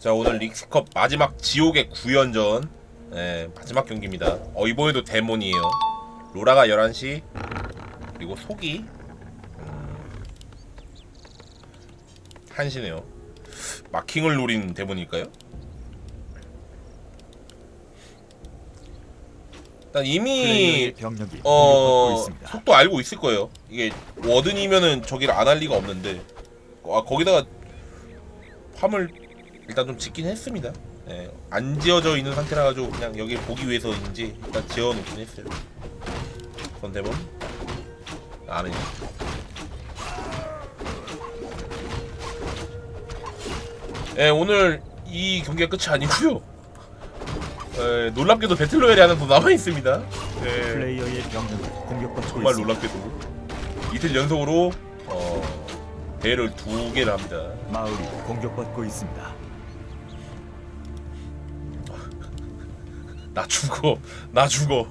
자 오늘 릭스컵 마지막 지옥의 구연전 예, 마지막 경기입니다 어 이번에도 데몬이에요 로라가 11시 그리고 속이 음, 1시네요 마킹을 노린 데몬일까요? 일단 이미 병력이 어. 속도 알고 있을 거예요. 이게 워든이면은 저기를 안 할 리가 없는데 아 거기다가 화물 일단 좀 짓긴 했습니다. 예, 안 지어져 있는 상태라 가지고 그냥 여기 보기 위해서인지 일단 지어 놓긴 했어요. 건대범 안 해. 예, 오늘 이 경기가 끝이 아니고요. 예, 놀랍게도 배틀로얄이 하나 더 남아 있습니다. 예. 플레이어의 병력이 공격받고 정말. 놀랍게도 이틀 연속으로 어, 대회를 두 개를 합니다. 마을이 공격받고 있습니다. 나 죽어, 나 죽어.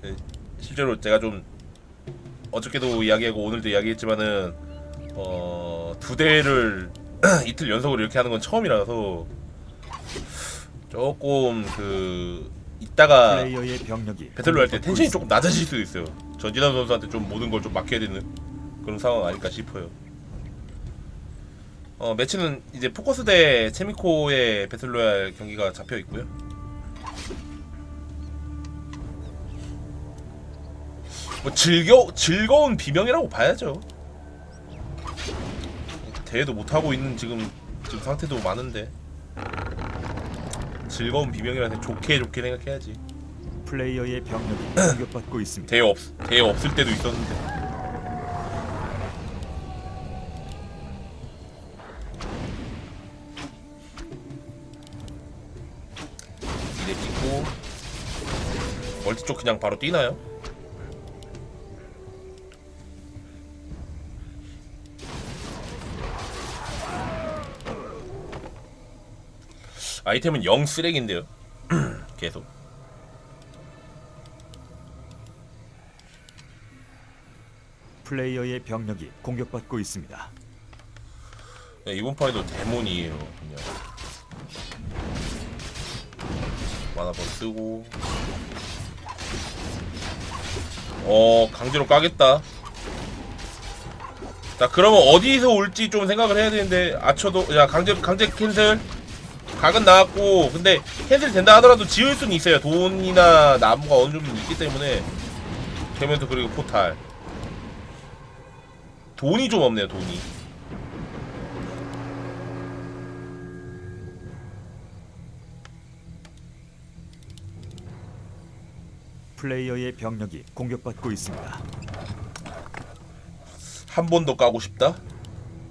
네, 실제로 제가 좀 어저께도 이야기하고 오늘도 이야기했지만은 어, 두 대회를 이틀 연속으로 이렇게 하는 건 처음이라서 조금 그 이따가 배틀로 할 때 텐션이. 조금 낮아질 수도 있어요. 전진환 선수한테 좀 모든 걸 좀 맡겨야 되는 그런 상황 아닐까 싶어요. 어, 매치는 이제 포커스 대 체미코의 배틀로얄 경기가 잡혀 있고요. 뭐 즐겨 즐거운 비명이라고 봐야죠. 대회도 못 하고 있는 지금 지금 상태도 많은데 즐거운 비명이라서 좋게 좋게 생각해야지. 플레이어의 병력이 공격받고 있습니다. 대회 없 대회 없을 때도 있었는데. 멀티 쪽 그냥 바로 뛰나요? 아이템은 0 쓰레기인데요. 계속. 플레이어의 병력이 공격받고 있습니다. 네, 이번 판에도 데몬이에요 그냥 만화번 쓰고 어 강제로 까겠다. 자 그러면 어디서 올지 좀 생각을 해야 되는데 아쳐도 야 강제 강제 캔슬. 각은 나왔고 근데 캔슬 된다 하더라도 지을 수는 있어요. 돈이나 나무가 어느 정도 있기 때문에. 데몬트 그리고 포탈. 돈이 좀 없네요 돈이 플레이어의 병력이 공격받고 있습니다. 한 번 더 까고 싶다?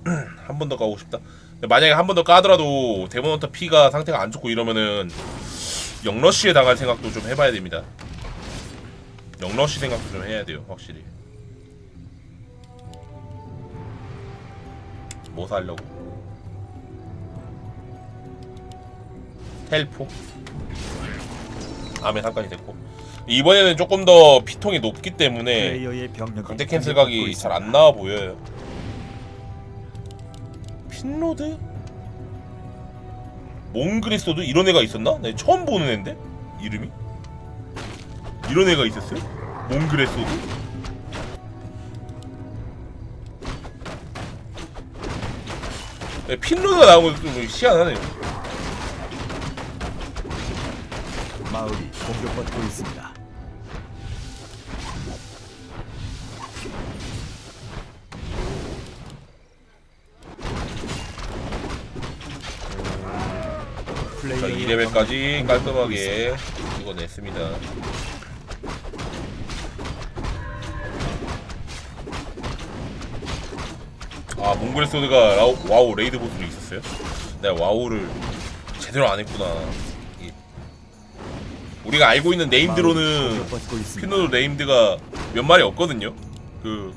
한 번 더 까고 싶다? 만약에 한 번 더 까더라도 데모넌터 피가 상태가 안 좋고 이러면은 영러쉬에 당할 생각도 좀 해봐야 됩니다. 영러쉬 생각도 좀 해야 돼요, 확실히. 뭐 살려고? 텔포? 암에 상관이 됐고 이번에는 조금 더 피통이 높기 때문에 플레이어의 병력이 강제 캔슬 공격받고 각이 있습니다. 잘안 나와 보여요. 핀로드? 몽그리소드 이런 애가 있었나? 네 처음 보는 애인데 이름이 이런 애가 있었어요? 몽그레소드? 네, 핀로드가 나온 것도 좀 희한하네요. 마을이 공격받고 있습니다. 2레벨까지 깔끔하게 찍어냈습니다. 아 몽골 소드가 라우, 와우 레이드 보스로 있었어요? 내가 와우를 제대로 안 했구나. 우리가 알고 있는 네임드로는. 피노도 네임드가 몇 마리 없거든요. 그,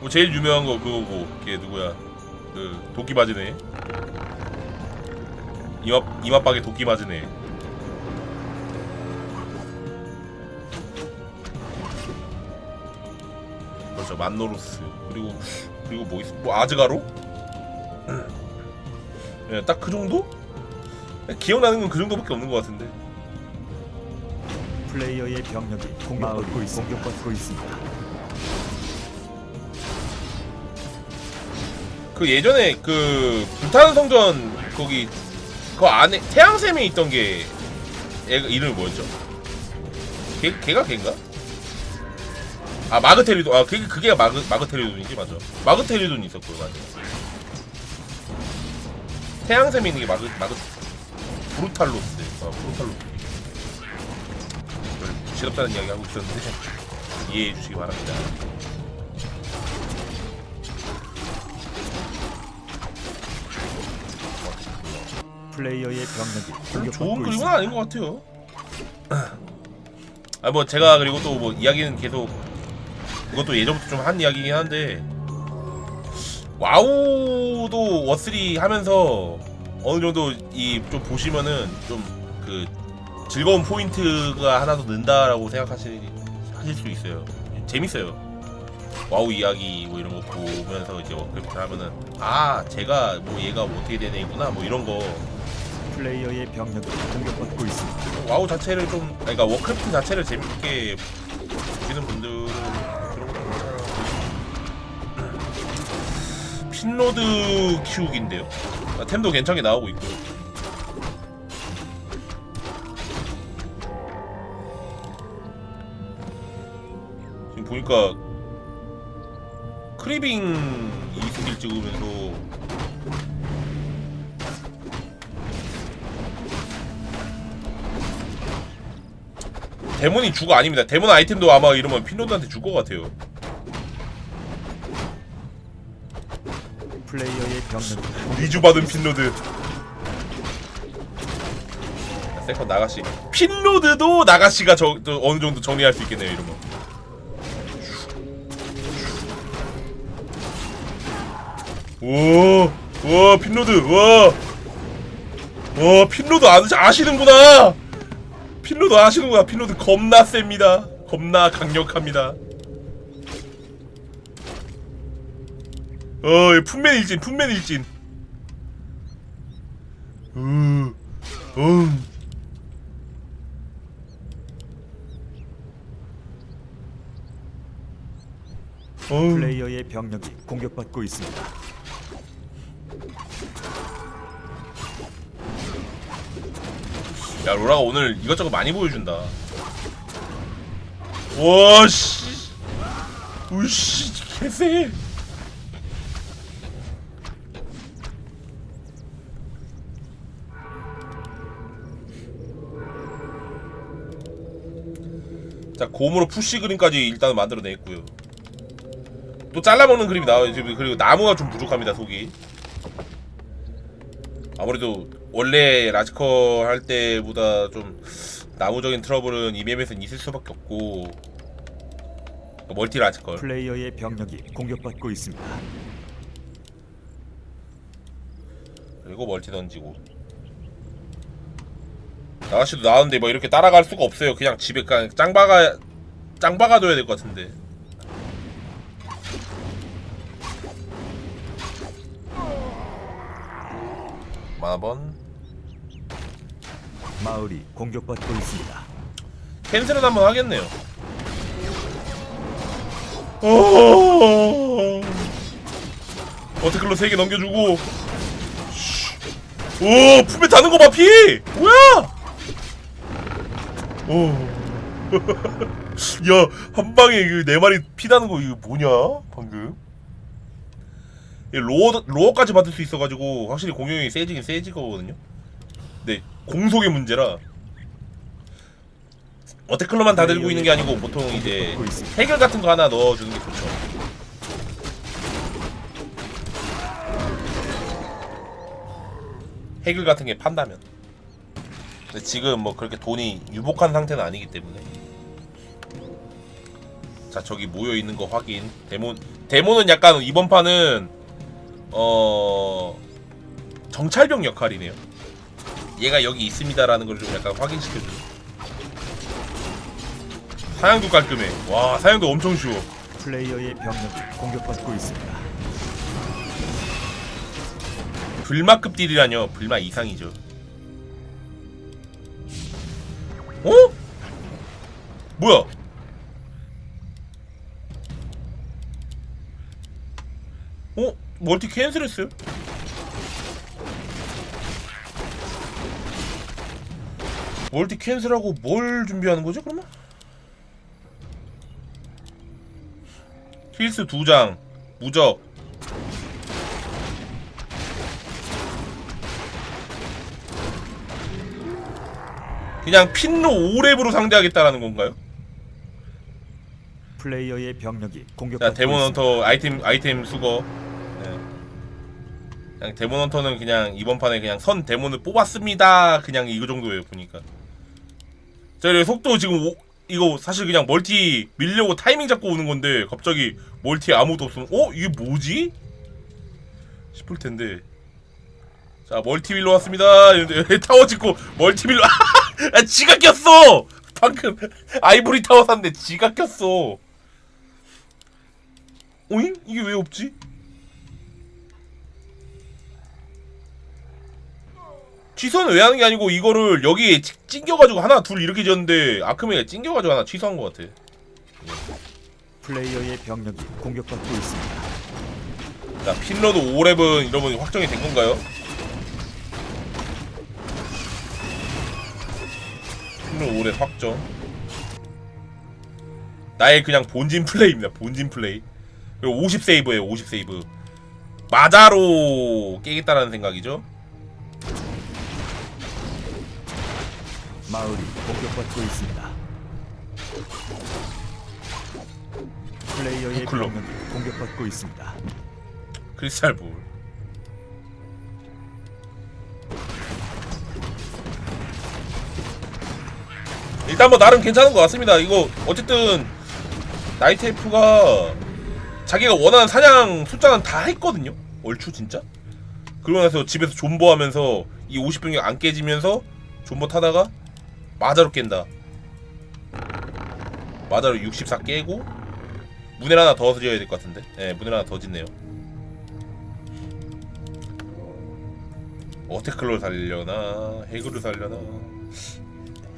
뭐 제일 유명한 거 그거고, 걔 누구야? 그 도끼 애. 이마 이마박에 도끼 맞은 애. 그렇죠 만노루스 그리고 그리고 뭐 있어? 뭐 아즈가로? 예, 딱 그 정도? 기억나는 건 그 정도밖에 없는 것 같은데. 플레이어의 병력이 공격받고, 있, 공격받고 있습니다. 그 예전에 그 불타는 성전 거기 그 안에 태양샘에 있던 게 얘가 이름이 뭐였죠? 걔 걔가 걔인가? 아 마그테리돈 아 그게 그게 마그 마그테리돈이지 맞아. 마그테리돈 있었고 맞아. 태양샘에 있는 게 마그 마그 브루탈로스 아 브루탈로스. 별 부질없다는 이야기 하고 있었는데 이해해 주시기 바랍니다. 플레이어의 병력이 공격받고 좋은 그림은 있습니다. 아닌 것 같아요. 아 뭐 제가 그리고 또 뭐 이야기는 계속 그것도 예전부터 좀 한 이야기긴 한데 와우도 워3 하면서 어느 정도 이 좀 보시면은 좀 그 즐거운 포인트가 하나 더 는다라고 생각하실 하실 수 있어요. 재밌어요. 와우 이야기 뭐 이런 거 보면서 이제 워크래프트 하면은 아 제가 뭐 얘가 뭐 어떻게 되네구나 뭐 이런 거 플레이어의 병력이 공격받고 있습니다. 와우 자체를 좀 아니, 그러니까 워크래프트 자체를 재밌게 보시는 분들은 그런 거 괜찮아요. 핀로드 키우기인데요. 아, 템도 괜찮게 나오고 있고요. 지금 보니까 크리빙 이 스킬 찍으면서 데몬이 주가 아닙니다. 데몬 아이템도 아마 이러면 핀로드한테 줄 것 같아요. 플레이어의 병력이 리주 받은 핀로드. 세컨 나가시. 핀로드도 나가시가 저, 저 어느 정도 정리할 수 있겠네요. 이러면. 오, 와 핀로드, 와, 와 핀로드 아, 아시는구나. 핀로드 아시는구나. 핀로드 겁나 셉니다. 겁나 강력합니다. 어, 이 품맨 일진, 품맨 일진. 음, 음. 어, 플레이어의 병력이 공격받고 있습니다. 야 로라가 오늘 이것저것 많이 보여준다. 와 씨, 우씨 개쎄. 자 곰으로 푸시 그림까지 일단 만들어냈고요. 또 잘라먹는 그림이 나와요. 지금 그리고 나무가 좀 부족합니다 속이. 아무래도 원래 라지컬 할 때보다 좀 나무적인 트러블은 이 맵에서는 있을 수밖에 없고 멀티 라지컬. 플레이어의 병력이 공격받고 있습니다. 그리고 멀티 던지고. 나가씨도 나왔는데 뭐 이렇게 따라갈 수가 없어요. 그냥 집에 그냥 짱박아 짱박아 둬야 될 것 같은데. 만화번 마을이 공격받고 있습니다. 캔슬은 한번 하겠네요. 어... 어테클로 3개 넘겨주고 씨. 오 품에 다는 거 봐 피! 뭐야? 오. 야, 한 방에 그네 마리 피 나는 거 이거 뭐냐? 방금. 이 로어 로어까지 받을 수 있어 가지고 확실히 공격이 세지긴 세지거든요. 네, 공속의 문제라. 어테클로만 다 들고 있는 게 아니고 보통 이제. 해결 같은 거 하나 넣어주는 게 좋죠. 해결 같은 게 판다면. 근데 지금 뭐 그렇게 돈이 유복한 상태는 아니기 때문에. 자 저기 모여 있는 거 확인. 데몬 데몬은 약간 이번 판은 어 정찰병 역할이네요. 얘가 여기 있습니다라는 걸 좀 약간 확인시켜주는. 사양도 깔끔해. 와 사양도 엄청 쉬워. 플레이어의 병력이 공격받고 있습니다. 불마급 딜이라뇨 불마 이상이죠 어? 뭐야 어? 멀티 캔슬했어요? 멀티 캔슬하고 뭘 준비하는 거죠 그러면? 힐스 두 장, 무적. 그냥 핀로 5랩으로 상대하겠다라는 건가요? 플레이어의 병력이 자 공격받고 데몬. 헌터 아이템 아이템 수거. 네. 그냥 데몬 헌터는 그냥 이번 판에 그냥 선 데몬을 뽑았습니다. 그냥 이거 정도예요 보니까. 자 그리고 속도 지금 오, 이거 사실 그냥 멀티 밀려고 타이밍 잡고 오는 건데 갑자기 멀티에 아무도 없으면 어 이게 뭐지? 싶을 텐데. 자 멀티 밀러 왔습니다. 타워 짓고 멀티 밀러 아 지가 꼈어. 방금 아이보리 타워 샀는데 지가 꼈어. 오잉? 이게 왜 없지? 취소는 왜 하는 게 아니고 이거를 여기에 찌- 찡겨가지고 하나 둘 이렇게 지었는데 아크메가 찡겨가지고 하나 취소한 것 같아. 플레이어의 병력이 공격받고 있습니다. 자 핀로드 5랩은 여러분 확정이 된 건가요? 핀로드 5랩 확정. 나의 그냥 본진 플레이입니다 본진 플레이. 그리고 50 세이브에요 50 세이브. 마자로 깨겠다라는 생각이죠 마을이 공격받고 있습니다. 플레이어의 부클럽. 병력이 공격받고 있습니다. 크리스탈 볼 일단 뭐 나름 괜찮은 것 같습니다 이거 어쨌든 나이테이프가 자기가 원하는 사냥 숫자는 다 했거든요 얼추 진짜 그러고 나서 집에서 존버하면서 이 50병력 안 깨지면서 존버 타다가 마자로 깬다. 마자로 64 깨고 문을 하나 더 지어야 될 것 같은데? 예 문을 하나 더 짓네요. 어테클로 살려나? 해글을 살려나?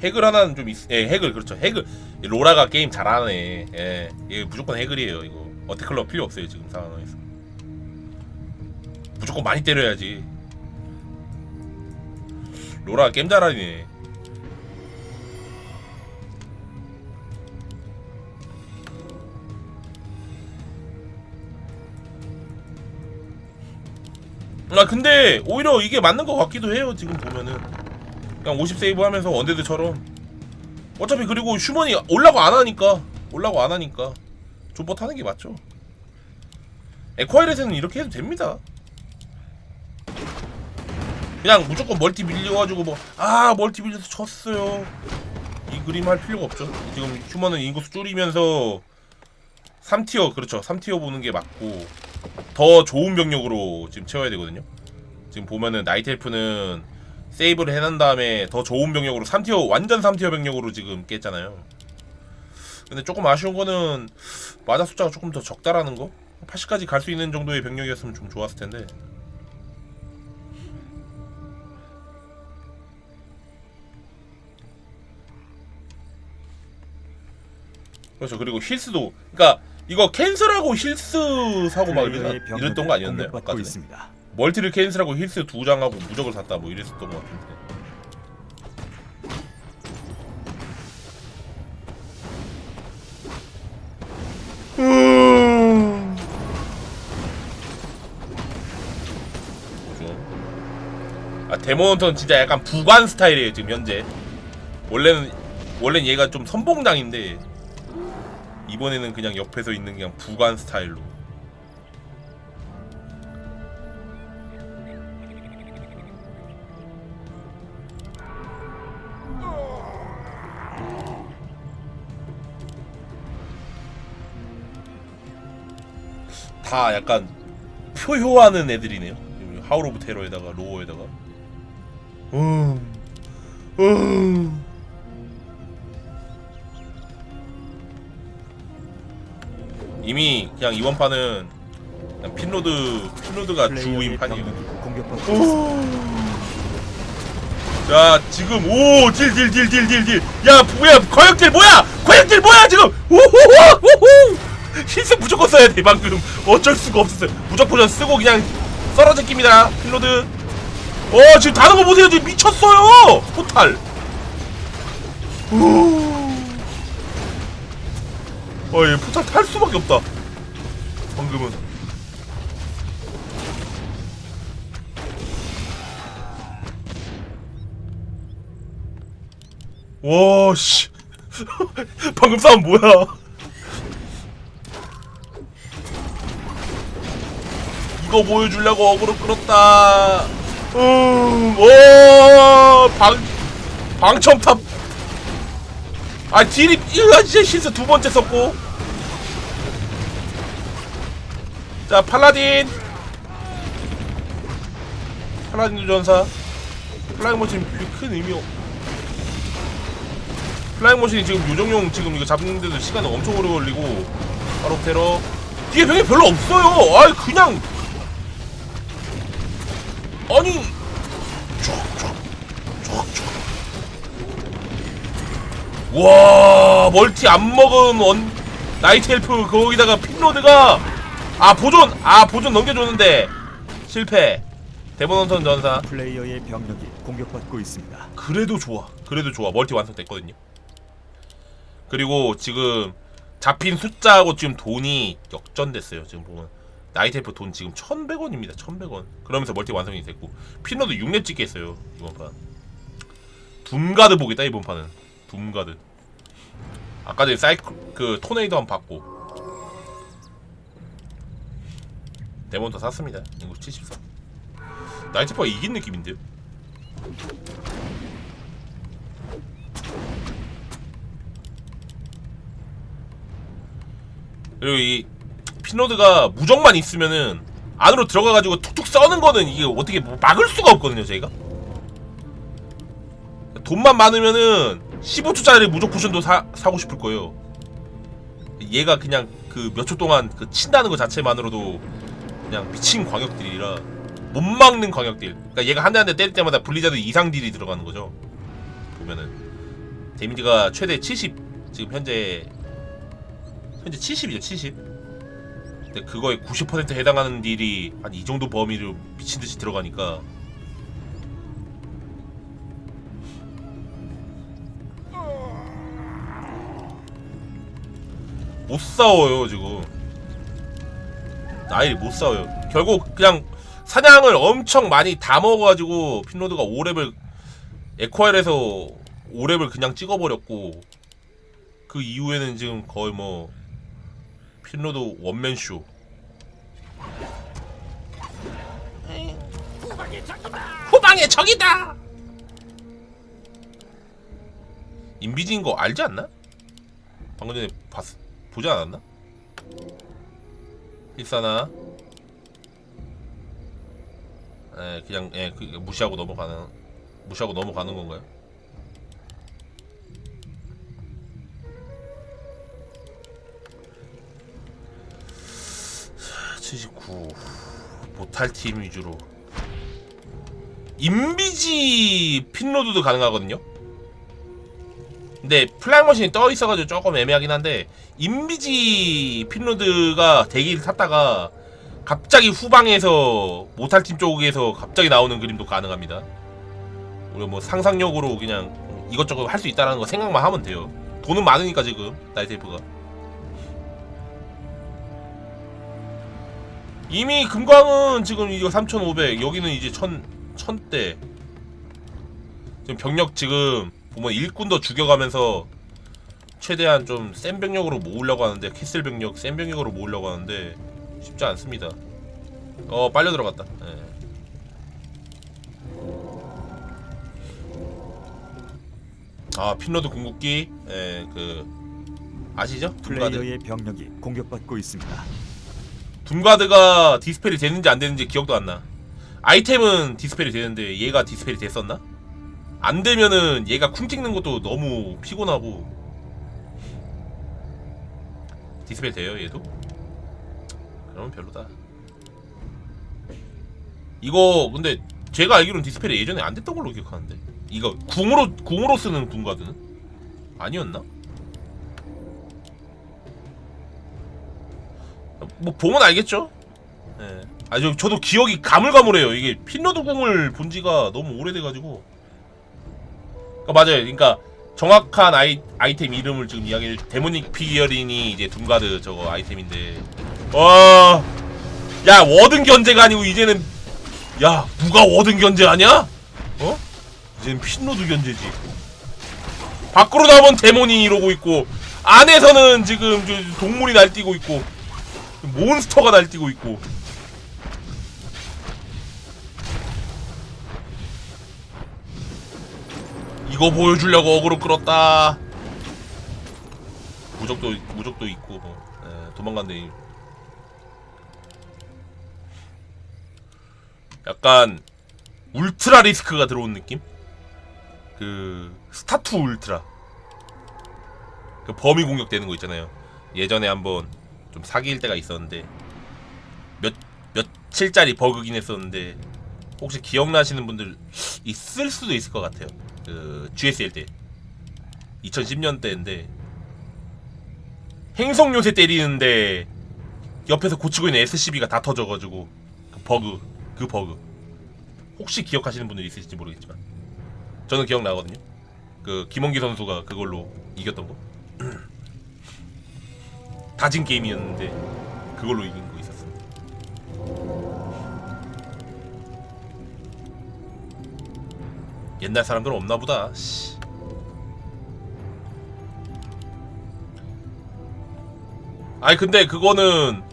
해글 하나는 좀 있, 예 해글 그렇죠. 해글 로라가 게임 잘하네. 예 이게 무조건 해글이에요 이거. 어테클로 필요 없어요 지금 상황에서. 무조건 많이 때려야지. 로라가 게임 잘하네 아 근데 오히려 이게 맞는 것 같기도 해요 지금 보면은. 그냥 50 세이브 하면서 원데드처럼. 어차피 그리고 슈먼이 올라고 안 하니까 올라고 안 하니까 존버 타는 게 맞죠. 에콰이렛에는 이렇게 해도 됩니다. 그냥 무조건 멀티 밀려가지고 뭐 아 멀티 밀려서 졌어요. 이 그림 할 필요가 없죠. 지금 슈먼은 인구수 줄이면서 3티어 그렇죠. 3티어 보는 게 맞고 더 좋은 병력으로 지금 채워야 되거든요. 지금 보면은 나이트엘프는 세이브를 해난 다음에 더 좋은 병력으로 3티어 완전 3티어 병력으로 지금 깼잖아요. 근데 조금 아쉬운 거는 마자 숫자가 조금 더 적다라는 거. 80까지 갈 수 있는 정도의 병력이었으면 좀 좋았을 텐데. 그렇죠. 그리고 힐스도 그러니까 이거 캔슬하고 힐스 사고 막 이랬, 병력이 이랬던 거 아니었나요? 아까 전에? 있습니다. 멀티를 캔슬하고 힐스 두 장하고 무적을 샀다 뭐 이랬었던 것 같은데. 아 데모넌턴 진짜 약간 부관 스타일이에요 지금 현재. 원래는 원래는 얘가 좀 선봉장인데 이번에는 그냥 옆에서 있는 그냥 부관 스타일로. 다 약간 표효하는 애들이네요. 하울 오브 테러에다가 로어에다가. 음. 음. 그냥 이번 판은 그냥 핀로드 핀로드가 주인 판이에요. 자 지금 오딜 딜딜딜 딜딜 야 뭐야 과역딜 뭐야? 과역딜 뭐야 지금? 우후 힐스 무조건 써야 돼 방금. 어쩔 수가 없었어요. 무조건 쓰고 그냥 썰어제 깁니다 필로드. 어 지금 다른 거 보세요. 지금 미쳤어요. 포탈. 어얘 포탈 탈 수밖에 없다 방금은 와, 씨. 방금 싸움 뭐야? 이거 보여주려고 어그로 끌었다. 음, 오, 방, 방첨탑. 아, 딜이, 이거 진짜 실수 두 번째 썼고. 자, 팔라딘. 팔라딘 전사. 플라잉 머신 큰 의미 없. 플라잉 머신이 지금 요정용 지금 이거 잡는데도 시간이 엄청 오래 걸리고 바로 테러 뒤에 병이 별로 없어요 아이 그냥 아니 와 멀티 안 먹은 원 나이트 헬프 거기다가 핀로드가 아 보존 아 보존 넘겨줬는데 실패 데모넌턴 전사 플레이어의 병력이 공격받고 있습니다. 그래도 좋아. 그래도 좋아. 멀티 완성됐거든요. 그리고 지금 잡힌 숫자하고 지금 돈이 역전됐어요. 지금 보면 나이테프 돈 지금 1,100원입니다. 1,100원. 그러면서 멀티 완성이 됐고 피너도 6렙 찍게 했어요. 이번 판. 둠가드 보겠다 이번 판은. 둠가드. 아까 전에 사이클 그 토네이도 한번 받고 데몬터 샀습니다. 이거 74. 나이테프가 이긴 느낌인데요. 그리고 이 피노드가 무적만 있으면은 안으로 들어가가지고 툭툭 써는 거는 이게 어떻게 뭐 막을 수가 없거든요 저희가 돈만 많으면은 15초짜리 무적 포션도 사, 사고 싶을 거예요 얘가 그냥 그 몇 초 동안 그 친다는 것 자체만으로도 그냥 미친 광역딜이라 못 막는 광역딜 그러니까 얘가 한 대 한 대 때릴 때마다 블리자드 이상 딜이 들어가는 거죠. 보면은. 데미지가 최대 70 지금 현재 현재 70이죠 70 근데 그거에 90% 해당하는 딜이 한 이 정도 범위로 미친 듯이 들어가니까. 못 싸워요 지금 나이 못 싸워요 결국 그냥 사냥을 엄청 많이 다 먹어가지고 핀로드가 5렙을 에코알에서 5렙을 그냥 찍어버렸고 그 이후에는 지금 거의 뭐 핀로드 원맨쇼 후방에 적이다 인비지인 거 알지 않나? 방금 전에 봤 보지 않았나? 일사나 에 그냥 예 그, 무시하고 넘어가는 무시하고 넘어가는 건가요? 자, 79 못할 팀 위주로 인비지 핀로드도 가능하거든요. 근데 플라잉 머신이 떠 있어가지고 조금 애매하긴 한데 인비지 핀로드가 대기를 탔다가 갑자기 후방에서 모탈 팀 쪽에서 갑자기 나오는 그림도 가능합니다. 우리 뭐 상상력으로 그냥 이것저것 할 수 있다라는 거 생각만 하면 돼요. 돈은 많으니까 지금 나이테이프가 이미 금광은 지금 이거 3,500 여기는 이제 1,000 1000대 지금 병력 지금 보면 일꾼도 죽여가면서 최대한 좀 센 병력으로 모으려고 하는데 캐슬 병력 센 병력으로 모으려고 하는데 쉽지 않습니다. 어 빨려 들어갔다. 예. 아 핀로드 궁극기 예, 그 아시죠? 둠가드 플레이어의 병력이 공격받고 있습니다. 둠가드가 디스펠이 되는지 안 되는지 기억도 안 나. 아이템은 디스펠이 되는데 얘가 디스펠이 됐었나? 안 되면은 얘가 쿵 찍는 것도 너무 피곤하고 디스펠 돼요 얘도? 그러면 별로다 이거 근데 제가 알기로는 디스펠이 예전에 안 됐던 걸로 기억하는데 이거 궁으로 궁으로 쓰는 궁가드는 아니었나? 뭐 보면 알겠죠. 예. 아, 저, 저도 기억이 가물가물해요. 이게 핀로드 궁을 본 지가 너무 오래돼가지고. 그러니까 맞아요. 그러니까 정확한 아이, 아이템 이름을 지금 이야기를 데모닉 피기어린이 이제 둠가드 저거 아이템인데. 와, 야 워든 견제가 아니고 이제는 야 누가 워든 견제하냐? 어? 이제는 핀로드 견제지. 밖으로 나오면 데모니 이러고 있고 안에서는 지금 저 동물이 날뛰고 있고 몬스터가 날뛰고 있고. 이거 보여주려고 어그로 끌었다. 무적도 무적도 있고 뭐 예, 도망간대. 약간 울트라 리스크가 들어온 느낌? 그 스타투 울트라. 그 범위 공격되는 거 있잖아요. 예전에 한번 좀 사기일 때가 있었는데 몇 며칠짜리 버그긴 했었는데 혹시 기억나시는 분들 있을 수도 있을 것 같아요. 그 GSL 때 2010년 때인데 행성 요새 때리는데 옆에서 고치고 있는 SCB가 다 터져가지고 그 버그 그 버그 혹시 기억하시는 분들 있으실지 모르겠지만 저는 기억나거든요. 그 김원기 선수가 그걸로 이겼던 거 다진 게임이었는데 그걸로 이긴 거 있었어요. 옛날 사람들은 없나 보다. 씨. 아니 근데 그거는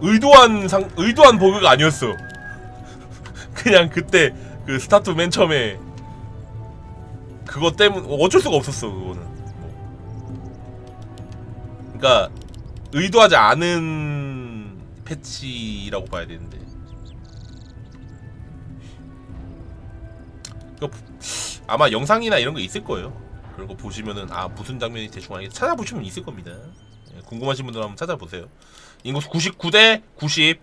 의도한 상 의도한 버그가 아니었어. 그냥 그때 그 스타트 맨 처음에 그거 때문 어쩔 수가 없었어 그거는. 뭐. 그러니까 의도하지 않은 패치라고 봐야 되는데. 그 아마 영상이나 이런 거 있을 거예요. 그런 거 보시면은 아 무슨 장면이 대충 알겠 찾아보시면 있을 겁니다. 예, 궁금하신 분들 한번 찾아보세요. 인구수 99대 90.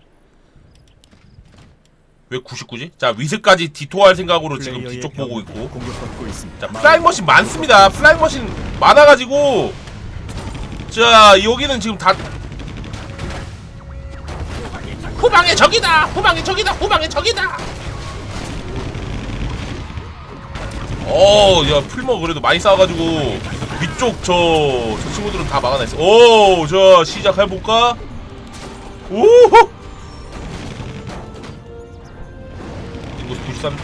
왜 99지? 자 위스까지 디토할 생각으로 지금 뒤쪽 보고 있고. 공격받고 있습니다. 자 플라잉 머신 많습니다. 플라잉 머신 많아가지고 자 여기는 지금 다 후방에 적이다. 후방에 적이다. 후방에 적이다. 어, 야, 풀머 그래도 많이 싸워가지고 위쪽 저, 저 친구들은 다 막아냈어. 오, 자, 시작해볼까? 오! 이거 93,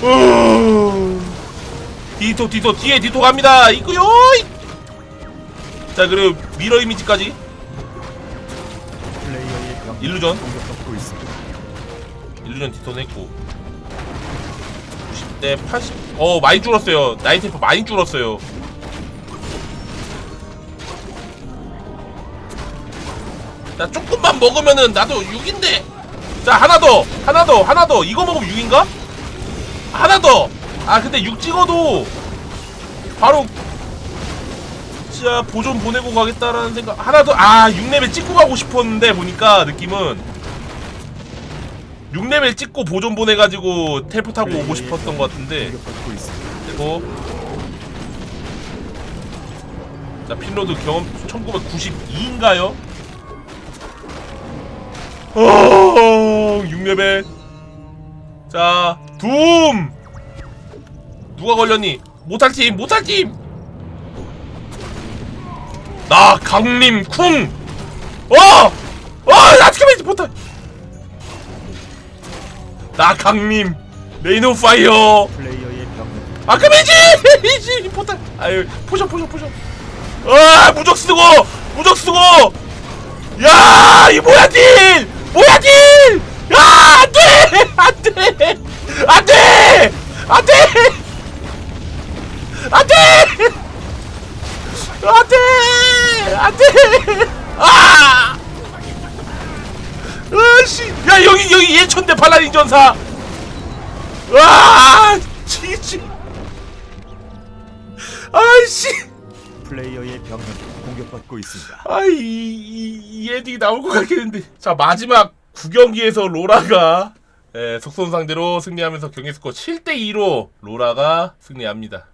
86. 오! 디토, 디토, 뒤에 디토 갑니다. 이거요! 자, 그리고 미러 이미지까지. 일루전. 일루전 디토는 했고 90대 80. 어 많이 줄었어요. 나이테프 많이 줄었어요. 자 조금만 먹으면은 나도 6인데. 자 하나 더, 하나 더, 하나 더. 이거 먹으면 6인가? 하나 더. 아 근데 6 찍어도 바로 자 보존 보내고 가겠다라는 생각. 하나 더. 아 6레벨 찍고 가고 싶었는데 보니까 느낌은 6레벨 찍고 보존 보내가지고 텔포 타고 오고 플레이어의 싶었던 것 같은데. 그리고 자 핀로드 경험 1992인가요? 어 6레벨 자 둠 누가 걸렸니? 못할 팀 못할 팀! 나 강림 쿵! 어! 어! 나 지금 못할 나 강림. 레인 오브 파이어. 플레이어의 병력이 아크메지! 이지! 포탈. 아유 포션 포션 포션. 아 무적 쓰고! 무적 쓰고! 야이 뭐야 딜! 뭐야 딜 야 안 돼! 안 돼! 안 돼! 안 돼! 안 돼! 안 돼! 안 돼! 아 아씨. 야 여기 여기 예천대 팔라딘 전사. 와 지지 아이씨. 플레이어의 병력이 공격받고 있습니다. 아이 이, 이, 이 엔딩이 나올 것 같겠는데. 자 마지막 9경기에서 로라가 예, 속손 상대로 승리하면서 경기 스코어 7대 2로 로라가 승리합니다.